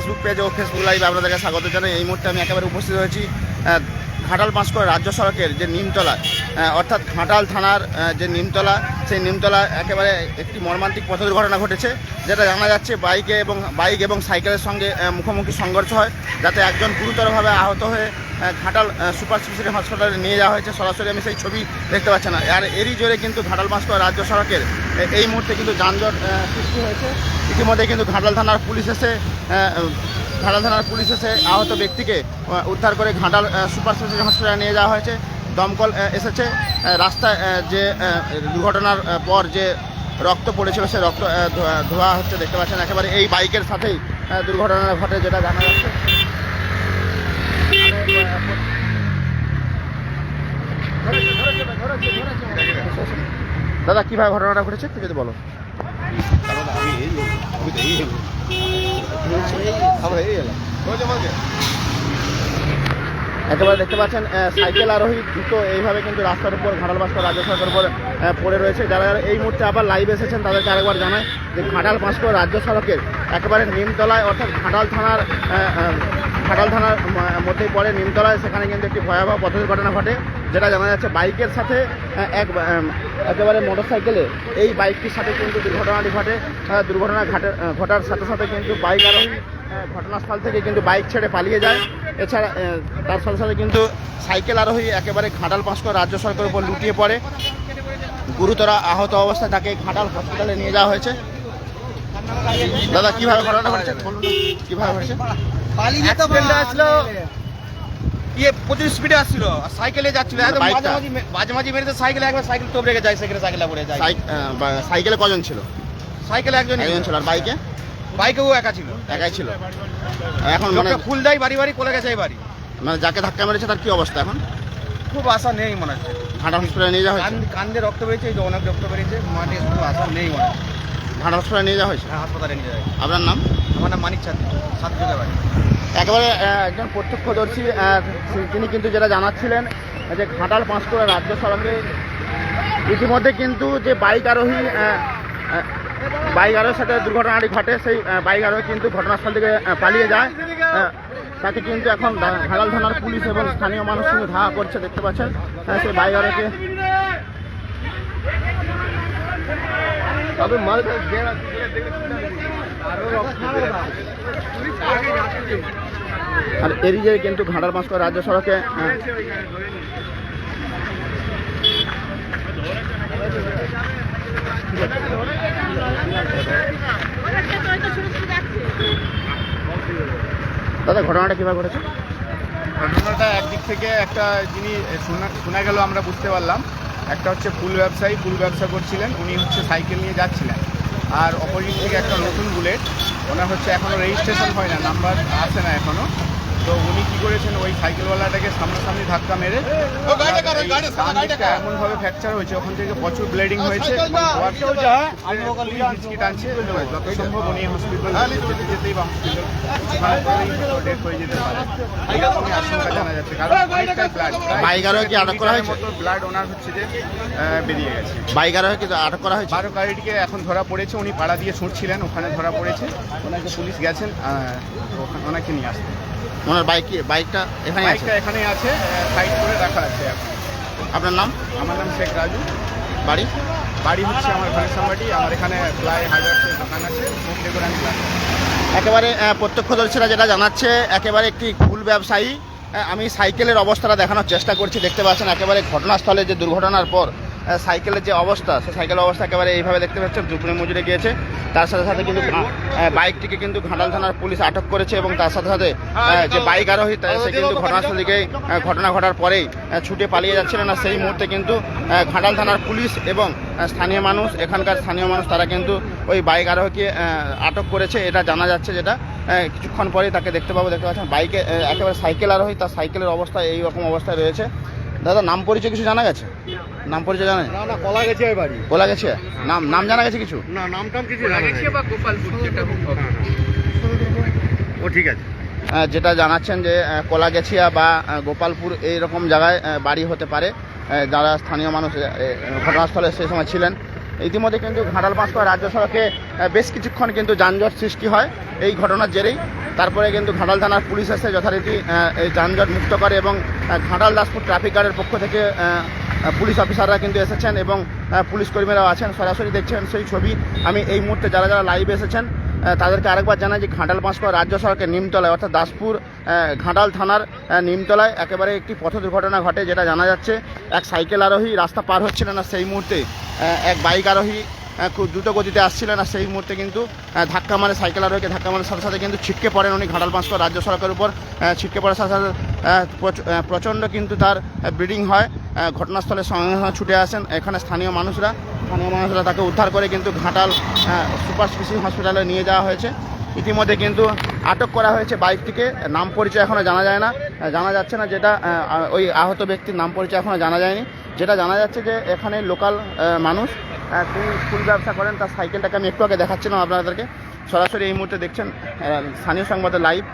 Facebook page ও Facebook live আপনাদেরকে স্বাগত জানাই। এই মুহূর্তে আমি একেবারে উপস্থিত হয়েছি ঘাটাল পাঁশকুড়া রাজ্য সড়কের যে নিমতলা অর্থাৎ ঘাটাল থানার যে নিমতলা, সেই নিমতলা একেবারে একটি মর্মান্তিক পথ দুর্ঘটনা ঘটেছে, যেটা জানা যাচ্ছে বাইকে এবং, বাইক এবং সাইকেলের সঙ্গে মুখোমুখি সংঘর্ষ হয়, যাতে একজন গুরুতরভাবে আহত হয়ে ঘাটাল সুপার স্পেশালিটি হাসপাতালে নিয়ে যাওয়া হয়েছে। সরাসরি আমি সেই ছবি দেখতে পাচ্ছি না। আর এরই জোরে কিন্তু ঘাটাল পাঁশকুড়া রাজ্য সড়কের এই মুহূর্তে কিন্তু যানজট সৃষ্টি হয়েছে। ইতিমধ্যে কিন্তু ঘাটাল থানার পুলিশ এসে ঘাটাল থানার পুলিশ এসে আহত ব্যক্তিকে উদ্ধার করে ঘাটাল সুপার স্পেশালিটি হসপিটালে নিয়ে যাওয়া হয়েছে। দমকল এসেছে। রাস্তায় যে দুর্ঘটনার পর যে রক্ত পড়েছিল, সে রক্ত ধোয়া হচ্ছে, দেখতে পাচ্ছেন। একেবারে এই বাইকের সাথেই দুর্ঘটনা ঘটে, যেটা জানা যাচ্ছে। দাদা, কীভাবে ঘটনাটা ঘটেছে, একটু যদি বলো। একেবারে দেখতে পাচ্ছেন সাইকেল আরোহী দুটো এইভাবে কিন্তু রাস্তার উপর ঘাটাল বাস্কর রাজ্য সরকারের উপর পড়ে রয়েছে। যারা এই মুহূর্তে আবার লাইভ এসেছেন, তাদেরকে আরেকবার জানায় যে ঘাটাল বাস্কর রাজ্য সড়কের একেবারে নিমতলায়, অর্থাৎ ঘাটাল থানার আহ, থানার ম- মধ্যেই পড়ে নিমতলায়। সেখানে কিন্তু একটি ভয়াবহ পথ দুর্ঘটনা ঘটে যেটা জানা যাচ্ছে বাইকের সাথে এক একেবারে মোটর সাইকেলে এই বাইকটির সাথে কিন্তু দুর্ঘটনাটি ঘটে। দুর্ঘটনা ঘটে ঘটার সাথে সাথে কিন্তু বাইক আরোহী ঘটনাস্থল থেকে কিন্তু বাইক ছেড়ে পালিয়ে যায়। এছাড়া তার সাথে সাথে কিন্তু সাইকেল আরোহী একেবারে ঘাটাল পাঁচকর রাজ্য সরকারের উপর লুটিয়ে পড়ে। গুরুতর আহত অবস্থায় তাকে ঘাটাল হসপিটালে নিয়ে যাওয়া হয়েছে। দাদা কীভাবে ঘটনাটা ঘটেছে বলুন না, কীভাবে ঘটেছে অ্যাক্সিডেন্ট আসলো। ইয়ে প্রচুর স্পিডে আসছিল আর সাইকেলে যাচ্ছিল একদম বাইকটা? মাঝামাঝি মে- মাঝামাঝি মেরেছে সাইকেলে একবার সাইকেল যায় সাইকেলে সাইকেলে পড়ে যায়। সাইকেলে কজন ছিল? সাইকেলে একজন একজন ছিল আর বাইকে? বাইকেও একা ছিল। একাই ছিল। এখন মানে ফুল দেয় বাড়ি বাড়ি গেছে বাড়ি মানে যাকে ধাক্কা মেরেছে তার কি অবস্থা এখন? খুব আশা নেই মনে হচ্ছে। ঘাটা হসপিটালে নিয়ে যাওয়া কান্দে রক্ত বেরিয়েছে এই অনেক রক্ত বেরিয়েছে মাঠে খুব আশা নেই মনে হচ্ছে। ঘাটা হসপিটালে নিয়ে যাওয়া হয়েছে? হ্যাঁ, হাসপাতালে নিয়ে যায় আপনার নাম? আমার নাম মানিক ছাত্রী সাত বাড়ি। একেবারে একজন প্রত্যক্ষদর্শী তিনি কিন্তু যেটা জানাচ্ছিলেন যে ঘাটাল পাঁশকুড়া রাজ্য সড়কে ইতিমধ্যে কিন্তু যে বাইক আরোহী বাইক আরোহীর সাথে দুর্ঘটনাটি ঘটে সেই বাইক আরোহী কিন্তু ঘটনাস্থল থেকে পালিয়ে যায়। তাকে কিন্তু এখন ঘাটাল থানার পুলিশ এবং স্থানীয় মানুষ কিন্তু ধাওয়া করছে দেখতে পাচ্ছেন। সেই বাইক আরোহীকে তবে মাল আর এরই যে কিন্তু ঘাটাল পাঁশকুড়া রাজ্য সড়কে আহ, দাদা ঘটনাটা কীভাবে ঘটেছে? ঘটনাটা একদিক থেকে একটা জিনিস শোনা শোনা গেল আমরা বুঝতে পারলাম। একটা হচ্ছে ফুল ব্যবসায়ী, ফুল ব্যবসা করছিলেন, উনি হচ্ছে সাইকেল নিয়ে যাচ্ছিলেন। আর অপোজিট থেকে একটা নতুন বুলেট, ওনার হচ্ছে এখনও রেজিস্ট্রেশন হয় না, নাম্বার আসে না এখনও তো উনি কি করেছেন ওই সাইকেলওয়ালাটাকে সামনাসামনি ধাক্কা মেরে এমনভাবে ফ্র্যাকচার হয়েছে ওখান থেকে প্রচুর ব্লিডিং হয়েছে। হিচকি টানছে যত সম্ভব উনি হসপিটাল যেতে যেতেই বা হসপিটাল ডেথ হয়ে যেতে পারে। আশঙ্কা জানা যাচ্ছে। কারণ ব্লাড বাইক আরোহীকে আটক করা হয়েছে? ব্লাড ওনার হচ্ছে যে বেরিয়ে গেছে। আটক করা হয়েছে? বারো গাড়িটিকে এখন ধরা পড়েছে উনি পাড়া দিয়ে ছুটছিলেন ওখানে ধরা পড়েছে। ওনাকে পুলিশ গেছেন ওনাকে নিয়ে আসতে। ওনার বাইক বাইকটা এখানে আছে? বাইকটা এখানেই আছে সাইড করে রাখা আছে আপনার নাম? আমার নাম শেখ রাজু। বাড়ি? বাড়ি হচ্ছে আমার ঘনেশ্যামবাটি আমার এখানে প্রায় হাজার দোকান আছে একেবারে প্রত্যক্ষদর্শীরা যেটা জানাচ্ছে একেবারে একটি ফুল ব্যবসায়ী আমি সাইকেলের অবস্থাটা দেখানোর চেষ্টা করছি দেখতে পাচ্ছেন একেবারে ঘটনাস্থলে যে দুর্ঘটনার পর সাইকেলের যে অবস্থা, সেই সাইকেলের অবস্থা একেবারে এইভাবে দেখতে পাচ্ছেন দুপুরে মজুরে গিয়েছে। তার সাথে সাথে কিন্তু বাইকটিকে কিন্তু ঘাটাল থানার পুলিশ আটক করেছে এবং তার সাথে সাথে যে বাইক আরোহী সে কিন্তু ঘটনাস্থল থেকে ঘটনা ঘটার পরেই ছুটে পালিয়ে যাচ্ছিলেন না। সেই মুহূর্তে কিন্তু ঘাটাল থানার পুলিশ এবং স্থানীয় মানুষ, এখানকার স্থানীয় মানুষ, তারা কিন্তু ওই বাইক আরোহীকে আটক করেছে। এটা জানা যাচ্ছে যেটা কিছুক্ষণ পরেই তাকে দেখতে পাবো, দেখতে পাচ্ছেন বাইকে একেবারে সাইকেল আরোহী, তার সাইকেলের অবস্থা এই রকম অবস্থায় রয়েছে। দাদা নাম পরিচয় কিছু জানা গেছে? নাম পরিচয় জানা না না কলা গেছে এই বাড়ি বলা গেছে? নাম নাম জানা গেছে কিছু? না নাম টাম কিছু জানা নেই। বা গোপালপুর যেটা ও ঠিক আছে। যেটা জানাচ্ছেন যে কলাগেছিয়া বা গোপালপুর এই রকম জায়গায় বাড়ি হতে পারে। যারা স্থানীয় মানুষ ঘটনাস্থলে সেই সময় ছিলেন। ইতিমধ্যে কিন্তু ঘাটাল পাঁচকোয়া রাজ্য সড়কে বেশ কিছুক্ষণ কিন্তু যানজট সৃষ্টি হয় এই ঘটনার জেরেই। তারপরে কিন্তু ঘাটাল থানার পুলিশ এসে যথারীতি এই যানজট মুক্ত করে এবং ঘাটাল দাসপুর ট্রাফিক গার্ডের পক্ষ থেকে পুলিশ অফিসাররা কিন্তু এসেছেন এবং পুলিশ কর্মীরাও আছেন। সরাসরি দেখছেন সেই ছবি। আমি এই মুহূর্তে যারা যারা লাইভে এসেছেন তাদেরকে আরেকবার জানাই যে ঘাটাল পাঁচকোয়া রাজ্য সড়কের নিমতলায়, অর্থাৎ দাসপুর ঘাটাল থানার নিমতলায় একেবারে একটি পথ দুর্ঘটনা ঘটে, যেটা জানা যাচ্ছে এক সাইকেল আরোহী রাস্তা পার হচ্ছিলেন না সেই মুহূর্তে। এক বাইক আরোহী খুব দ্রুত গতিতে আসছিলেন আর সেই মুহূর্তে কিন্তু ধাক্কা মারে সাইকেল আরোহীকে, ধাক্কা মারার সাথে সাথে কিন্তু ছিটকে পড়েন উনি ঘাটাল পাঁচকোয়া রাজ্য সরকারের উপর। ছিটকে পড়ার সাথে সাথে প্রচ- প্রচণ্ড কিন্তু তার ব্লিডিং হয়। ঘটনাস্থলে সঙ্গে সঙ্গে ছুটে আসেন এখানে স্থানীয় মানুষরা। স্থানীয় মানুষরা তাকে উদ্ধার করে কিন্তু ঘাটাল সুপার স্পেশালিটি হসপিটালে নিয়ে যাওয়া হয়েছে। ইতিমধ্যে কিন্তু আটক করা হয়েছে বাইকটিকে। নাম পরিচয় এখনও জানা যায় না। জানা যাচ্ছে না যেটা ওই আহত ব্যক্তির নাম পরিচয় এখনও জানা যায়নি। যেটা জানা যাচ্ছে যে এখানে লোকাল মানুষ তিনি ফুল ব্যবসা করেন, তার সাইকেলটাকে আমি একটু আগে দেখাচ্ছিলাম আপনাদেরকে। সরাসরি এই মুহূর্তে দেখছেন স্থানীয় সংবাদের লাইভ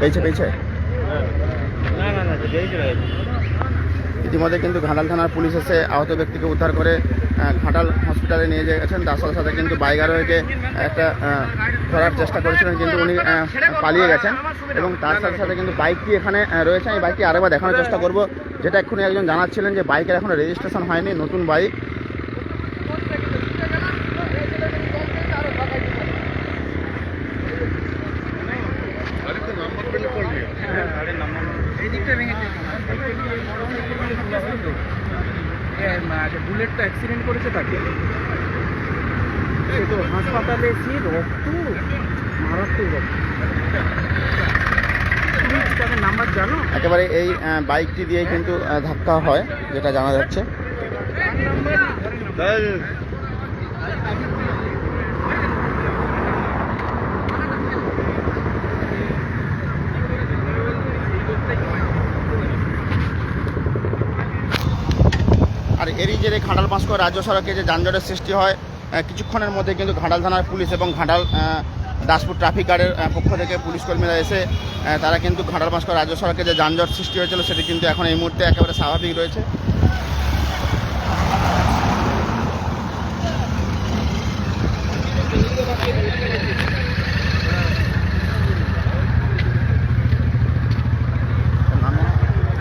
পেয়েছে পেয়েছে? ইতিমধ্যে কিন্তু ঘাটাল থানার পুলিশ এসে আহত ব্যক্তিকে উদ্ধার করে ঘাটাল হসপিটালে নিয়ে যেয়ে গেছেন। তার সাথে সাথে কিন্তু বাইকার হয়ে একটা ধরার চেষ্টা করেছিলেন, কিন্তু উনি পালিয়ে গেছেন। এবং তার সাথে সাথে কিন্তু বাইকটি এখানে রয়েছে। এই বাইকটি আরেকবার দেখানোর চেষ্টা করব। যেটা এক্ষুনি একজন জানাচ্ছিলেন যে বাইকের এখনও রেজিস্ট্রেশন হয়নি, নতুন বাইক বুলেটটা অ্যাক্সিডেন্ট করেছে তাকে। সে তো হাসপাতালে এসে রক্ত মারাত্মক রক্ত। তাদের নাম্বার জানো? একেবারে এই বাইকটি দিয়ে কিন্তু ধাক্কা হয় যেটা জানা যাচ্ছে। এরই জেরে ঘাটাল করে রাজ্য সড়কে যে যানজটের সৃষ্টি হয় কিছুক্ষণের মধ্যে কিন্তু ঘাটাল থানার পুলিশ এবং ঘাটাল দাসপুর ট্রাফিক গার্ডের পক্ষ থেকে পুলিশ কর্মীরা এসে তারা কিন্তু ঘাটাল করে রাজ্য সড়কে যে যানজট সৃষ্টি হয়েছিল সেটি কিন্তু এখন এই মুহূর্তে একেবারে স্বাভাবিক রয়েছে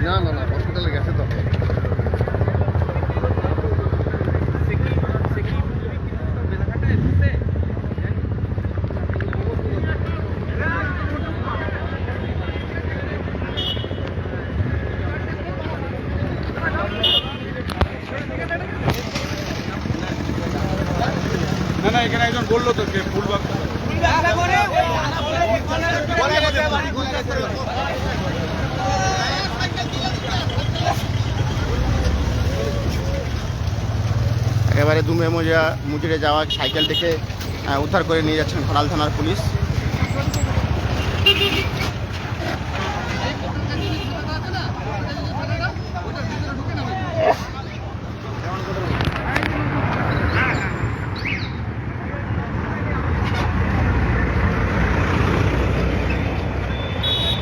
না না না হসপিটালে গেছে তো না এখানে একজন বলল তো যে ফুল একেবারে দুমে মুজা মুজুরে যাওয়া সাইকেলটিকে আহ, উদ্ধার করে নিয়ে যাচ্ছেন ঘাটাল থানার পুলিশ।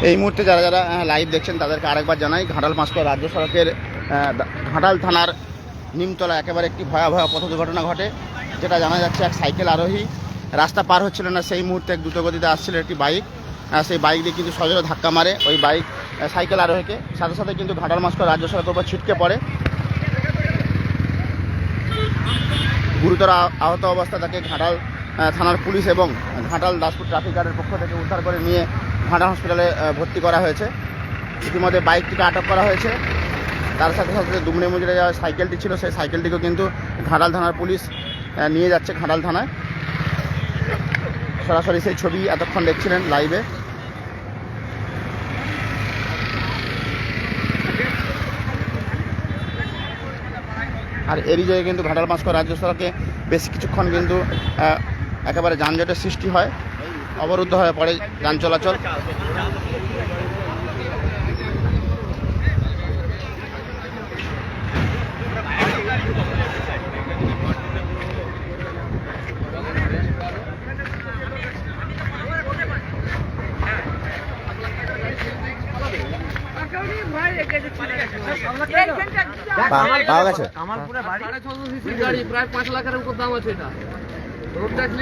এই মুহূর্তে যারা যারা লাইভ দেখছেন তাদেরকে আরেকবার জানাই, ঘাটাল পাঁচকোয়া রাজ্য সড়কের ঘাটাল থানার নিমতলা একেবারে একটি ভয়াবহ পথ দুর্ঘটনা ঘটে, যেটা জানা যাচ্ছে এক সাইকেল আরোহী রাস্তা পার হচ্ছিল না। সেই মুহূর্তে এক দ্রুতগতিতে আসছিল একটি বাইক সেই বাইক দিয়ে কিন্তু সজোরে ধাক্কা মারে ওই বাইক সাইকেল আরোহীকে। সাথে সাথে কিন্তু ঘাটাল মাস্কর রাজ্য সড়কের উপর ছিটকে পড়ে। গুরুতর আহত অবস্থা তাকে ঘাটাল থানার পুলিশ এবং ঘাটাল দাসপুর ট্রাফিক গার্ডের পক্ষ থেকে উদ্ধার করে নিয়ে ঘাটাল হসপিটালে ভর্তি করা হয়েছে। ইতিমধ্যে বাইকটিকে আটক করা হয়েছে। তার সাথে সাথে দুমড়ে মুজড়ে যাওয়া সাইকেলটি ছিল, সেই সাইকেলটিকেও কিন্তু ঘাটাল থানার পুলিশ নিয়ে যাচ্ছে ঘাটাল থানায়। সরাসরি সেই ছবি এতক্ষণ দেখছিলেন লাইভে। আর এরই জায়গায় কিন্তু ঘাটাল পাঁচকর রাজ্য সড়কে বেশ কিছুক্ষণ কিন্তু একেবারে যানজটের সৃষ্টি হয়। অবরুদ্ধ হয়ে পড়ে যান চলাচল। আমার গেছে কামালপুরে বাড়ি সাড়ে ছশো গাড়ি প্রায় পাঁচ লাখের উপর দাম আছে এটা। রোড ট্যাক্স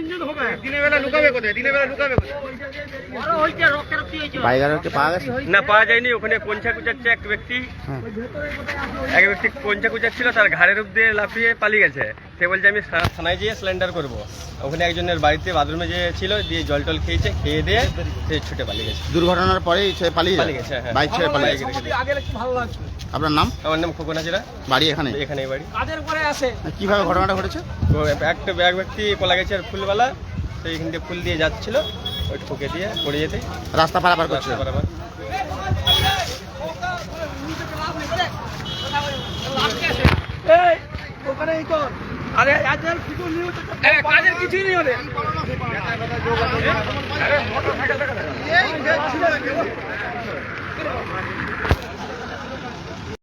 ইঞ্জিন হবে। দিনের বেলা লুকাবে কোথায়? দিনের বেলা লুকাবে কোথায়? বাইগারকে পাওয়া গেছে? না পাওয়া যায়নি। ওখানে কোঞ্চা কুচাচ্ছে এক ব্যক্তি। হ্যাঁ। এক ব্যক্তি কোঞ্চা কুচাচ্ছিল তার ঘাড়ের উপর দিয়ে লাফিয়ে পালিয়ে গেছে। সে বলছে আমি থানায় সিলিন্ডার করব। ওখানে একজনের বাড়িতে বাথরুমে যে ছিল দিয়ে জল টল খেয়েছে খেয়ে দিয়ে সে ছুটে পালিয়ে গেছে। দুর্ঘটনার পরেই সে পালিয়ে যায়? পালিয়ে গেছে, হ্যাঁ। বাইক ছেড়ে পালিয়ে গেছে? আপনার নাম? আমার নাম খোকন হাজিরা। বাড়ি এখানে? এখানে বাড়ি। কীভাবে ঘটনাটা ঘটেছে? তো একটা এক ব্যক্তি পলা গেছে আর ফুলওয়ালা সেইখান দিয়ে ফুল দিয়ে যাচ্ছিল। ওই ঠুকে দিয়ে পড়ে যেতে রাস্তা পারাপার করছে আরে কাজের কিছুই নেই ওদের